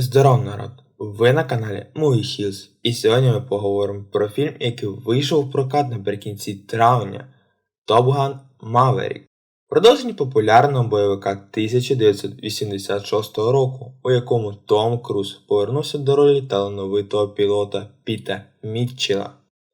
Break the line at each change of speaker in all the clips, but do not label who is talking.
Здоров, народ! Ви на каналі Movie Hills, і сьогодні ми поговоримо про фільм, який вийшов в прокат наприкінці травня Top Gun Maverick. Продовження популярного бойовика 1986 року, у якому Том Круз повернувся до ролі талановитого пілота Піта Мітчела.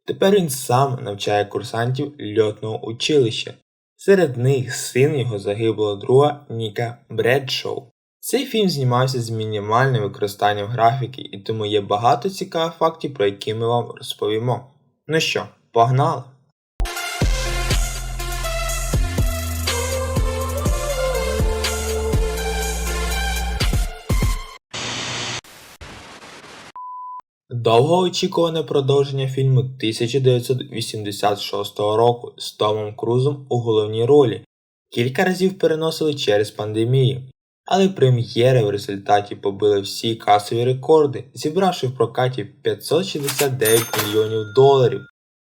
Тепер він сам навчає курсантів льотного училища. Серед них син його загиблого друга Ніка Бредшоу. Цей фільм знімався з мінімальним використанням графіки, і тому є багато цікавих фактів, про які ми вам розповімо. Ну що, погнали! Довгоочікуване продовження фільму 1986 року з Томом Крузом у головній ролі кілька разів переносили через пандемію, але прем'єри в результаті побили всі касові рекорди, зібравши в прокаті 569 мільйонів доларів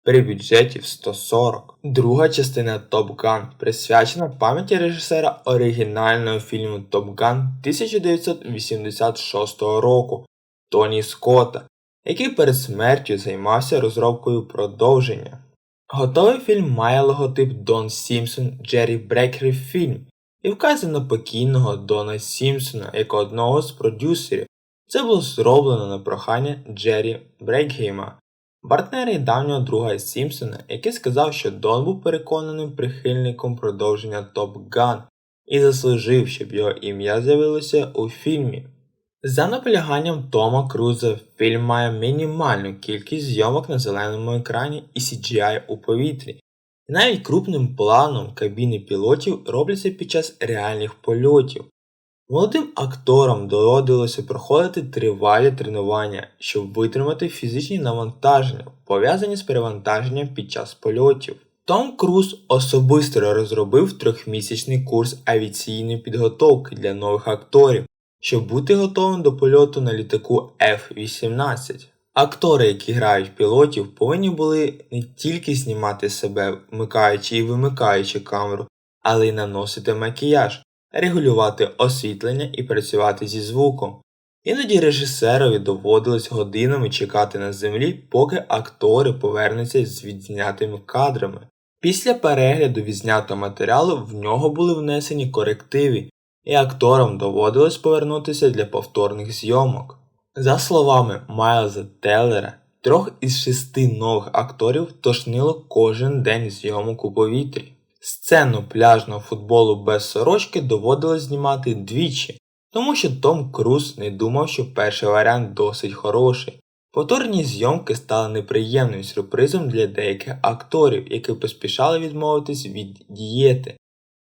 при бюджеті в 140. Друга частина Top Gun присвячена пам'яті режисера оригінального фільму Top Gun 1986 року Тоні Скотта, який перед смертю займався розробкою продовження. Готовий фільм має логотип Дон Сімпсон Джері Брекер фільм і вказує на покійного Дона Сімпсона як одного з продюсерів. Це було зроблено на прохання Джері Брекгейма, партнера і давнього друга Сімпсона, який сказав, що Дон був переконаним прихильником продовження Top Gun і заслужив, щоб його ім'я з'явилося у фільмі. За наполяганням Тома Круза фільм має мінімальну кількість зйомок на зеленому екрані і CGI у повітрі, і навіть крупним планом кабіни пілотів робляться під час реальних польотів. Молодим акторам доводилося проходити тривалі тренування, щоб витримати фізичні навантаження, пов'язані з перевантаженням під час польотів. Том Круз особисто розробив трьохмісячний курс авіаційної підготовки для нових акторів, щоб бути готовим до польоту на літаку F-18. Актори, які грають пілотів, повинні були не тільки знімати себе, вмикаючи і вимикаючи камеру, але й наносити макіяж, регулювати освітлення і працювати зі звуком. Іноді режисерові доводилось годинами чекати на землі, поки актори повернуться з відзнятими кадрами. Після перегляду відзнятого матеріалу в нього були внесені корективи, і акторам доводилось повернутися для повторних зйомок. За словами Майлза Теллера, трьох із шести нових акторів тошнило кожен день зйомок у повітрі. Сцену пляжного футболу без сорочки доводилось знімати двічі, тому що Том Круз не думав, що перший варіант досить хороший. Повторні зйомки стали неприємним сюрпризом для деяких акторів, які поспішали відмовитись від дієти.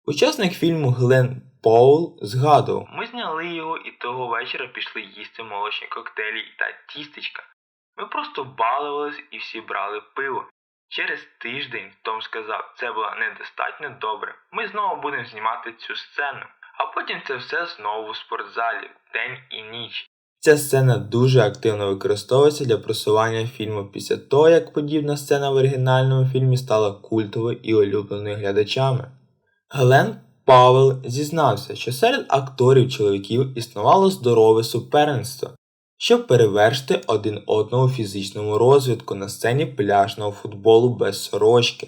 Учасник фільму Глен Поул згадував, ми зняли його і того вечора пішли їсти молочні коктейлі та тістечка. Ми просто балувались і всі брали пиво. Через тиждень Том сказав, це було недостатньо добре. Ми знову будемо знімати цю сцену, а потім це все знову в спортзалі, день і ніч. Ця сцена дуже активно використовується для просування фільму після того, як подібна сцена в оригінальному фільмі стала культовою і улюбленою глядачами. Глен Павел зізнався, що серед акторів чоловіків існувало здорове суперництво, щоб перевершити один одного фізичному розвитку на сцені пляжного футболу без сорочки.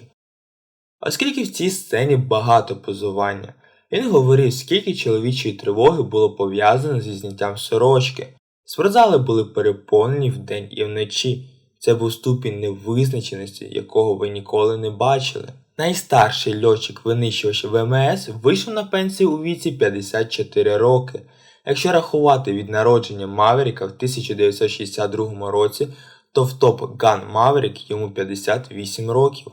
Оскільки в цій сцені багато позування, він говорив, скільки чоловічої тривоги було пов'язано зі зняттям сорочки. Спортзали були переповнені вдень і вночі. Це був ступінь невизначеності, якого ви ніколи не бачили. Найстарший льотчик винищувач ВМС вийшов на пенсію у віці 54 роки. Якщо рахувати від народження Маверіка в 1962 році, то в топ Ган Маверік йому 58 років.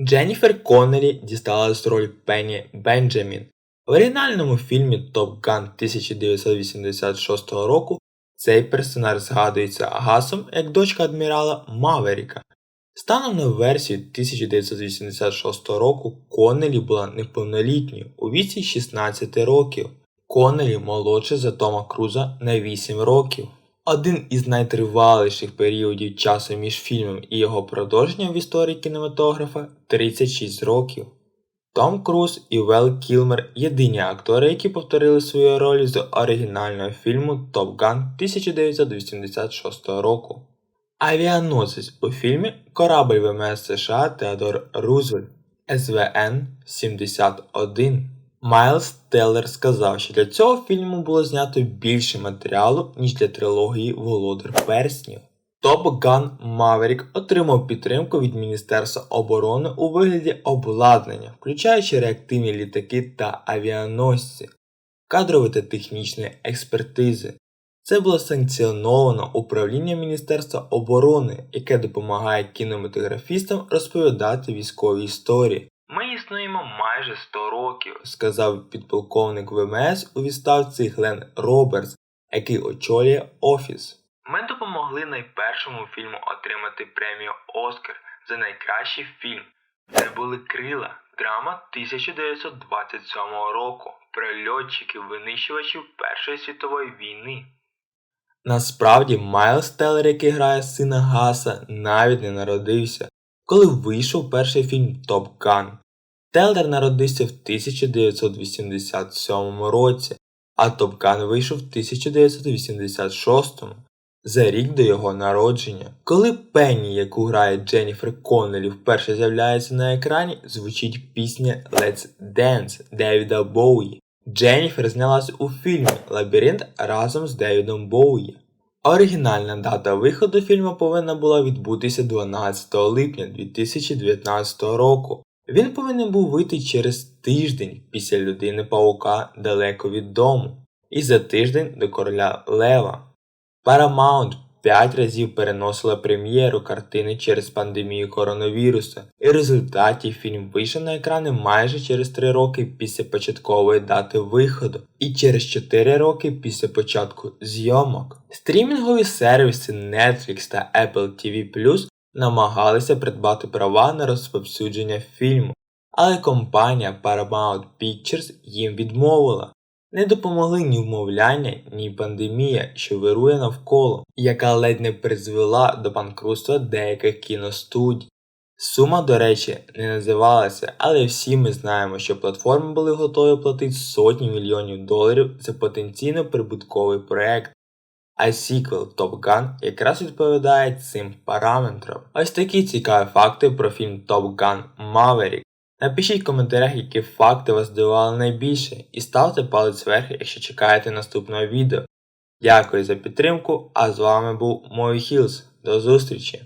Дженніфер Коннелі дісталась роль Пенні Бенджамін. В оригінальному фільмі Топ Ган 1986 року цей персонаж згадується Агасом як дочка адмірала Маверіка. Станом на версію 1986 року Коннелі була неповнолітньою у віці 16 років. Коннелі молодше за Тома Круза на 8 років. Один із найтриваліших періодів часу між фільмом і його продовженням в історії кінематографа 36 років. Том Круз і Вел Кілмер єдині актори, які повторили свої ролі з оригінального фільму Топ Ган 1986 року. Авіаносець у фільмі Корабль ВМС США Теодор Рузвельт СВН 71. Майлз Теллер сказав, що для цього фільму було знято більше матеріалу, ніж для трилогії Володар Перснів. Топ Ган Maverick отримав підтримку від Міністерства оборони у вигляді обладнання, включаючи реактивні літаки та авіаносці, кадрової та технічної експертизи. Це було санкціоновано управлінням Міністерства оборони, яке допомагає кінематографістам розповідати військові історії. Ми існуємо майже 100 років, сказав підполковник ВМС у відставці Глен Робертс, який очолює офіс. Ми допомогли найпершому фільму отримати премію Оскар за найкращий фільм. Це були крила, драма 1927 року про льотчиків винищувачів Першої світової війни. Насправді Майлз Теллер, який грає сина Гаса, навіть не народився, коли вийшов перший фільм Топ Ган. Теллер народився в 1987 році, а Топ Ган вийшов в 1986 за рік до його народження. Коли Пенні, яку грає Дженніфер Коннелі, вперше з'являється на екрані, звучить пісня Let's Dance Девіда Боуї. Дженніфер знялась у фільмі Лабіринт разом з Девідом Боуї. Оригінальна дата виходу фільму повинна була відбутися 12 липня 2019 року. Він повинен був вийти через тиждень після людини Паука далеко від дому, і за тиждень до короля Лева. Paramount п'ять разів переносила прем'єру картини через пандемію коронавірусу, і в результаті фільм вийшов на екрани майже через 3 роки після початкової дати виходу і через 4 роки після початку зйомок. Стрімінгові сервіси Netflix та Apple TV намагалися придбати права на розповсюдження фільму, але компанія Paramount Pictures їм відмовила. Не допомогли ні вмовляння, ні пандемія, що вирує навколо, яка ледь не призвела до банкрутства деяких кіностудій. Сума, до речі, не називалася, але всі ми знаємо, що платформи були готові платити сотні мільйонів доларів за потенційно прибутковий проект. А сіквел Top Gun якраз відповідає цим параметрам. Ось такі цікаві факти про фільм Top Gun Maverick. Напишіть в коментарях, які факти вас здивували найбільше, і ставте палець вверх, якщо чекаєте наступного відео. Дякую за підтримку, а з вами був Мой Хілс. До зустрічі!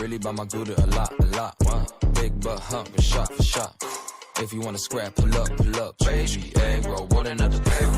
Really by my good a lot, a lot. Big butt hump and shot for shot. If you wanna scrap, pull up, pull up, baby. Egg roll, what another payroll.